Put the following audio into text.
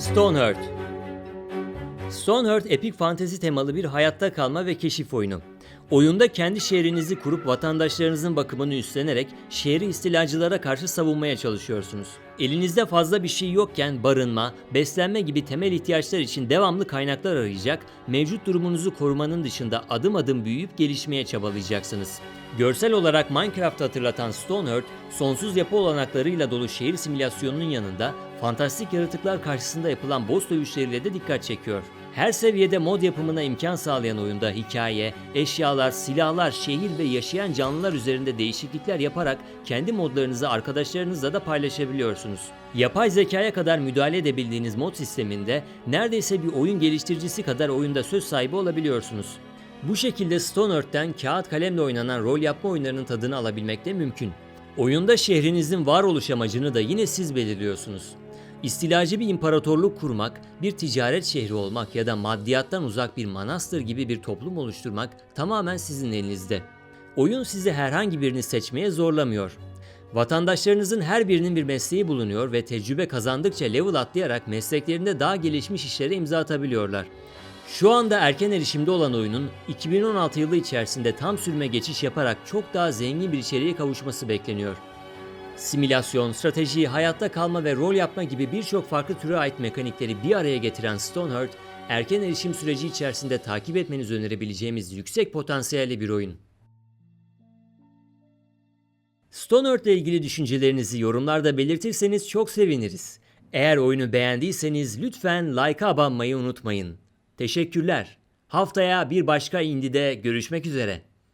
Stoneheart Stoneheart epik fantezi temalı bir hayatta kalma ve keşif oyunu. Oyunda kendi şehrinizi kurup vatandaşlarınızın bakımını üstlenerek şehri istilacılara karşı savunmaya çalışıyorsunuz. Elinizde fazla bir şey yokken barınma, beslenme gibi temel ihtiyaçlar için devamlı kaynaklar arayacak, mevcut durumunuzu korumanın dışında adım adım büyüyüp gelişmeye çabalayacaksınız. Görsel olarak Minecraft'ı hatırlatan Stoneheart, sonsuz yapı olanaklarıyla dolu şehir simülasyonunun yanında fantastik yaratıklar karşısında yapılan boss dövüşleriyle de dikkat çekiyor. Her seviyede mod yapımına imkan sağlayan oyunda hikaye, eşyalar, silahlar, şehir ve yaşayan canlılar üzerinde değişiklikler yaparak kendi modlarınızı arkadaşlarınızla da paylaşabiliyorsunuz. Yapay zekaya kadar müdahale edebildiğiniz mod sisteminde neredeyse bir oyun geliştiricisi kadar oyunda söz sahibi olabiliyorsunuz. Bu şekilde Stonehearth'ten kağıt kalemle oynanan rol yapma oyunlarının tadını alabilmek de mümkün. Oyunda şehrinizin varoluş amacını da yine siz belirliyorsunuz. İstilacı bir imparatorluk kurmak, bir ticaret şehri olmak ya da maddiyattan uzak bir manastır gibi bir toplum oluşturmak tamamen sizin elinizde. Oyun sizi herhangi birini seçmeye zorlamıyor. Vatandaşlarınızın her birinin bir mesleği bulunuyor ve tecrübe kazandıkça level atlayarak mesleklerinde daha gelişmiş işlere imza atabiliyorlar. Şu anda erken erişimde olan oyunun 2016 yılı içerisinde tam sürme geçiş yaparak çok daha zengin bir içeriğe kavuşması bekleniyor. Simülasyon, strateji, hayatta kalma ve rol yapma gibi birçok farklı türe ait mekanikleri bir araya getiren Stoneheart, erken erişim süreci içerisinde takip etmenizi önerebileceğimiz yüksek potansiyelli bir oyun. Stoneheart ile ilgili düşüncelerinizi yorumlarda belirtirseniz çok seviniriz. Eğer oyunu beğendiyseniz lütfen like'a abanmayı unutmayın. Teşekkürler. Haftaya bir başka indide görüşmek üzere.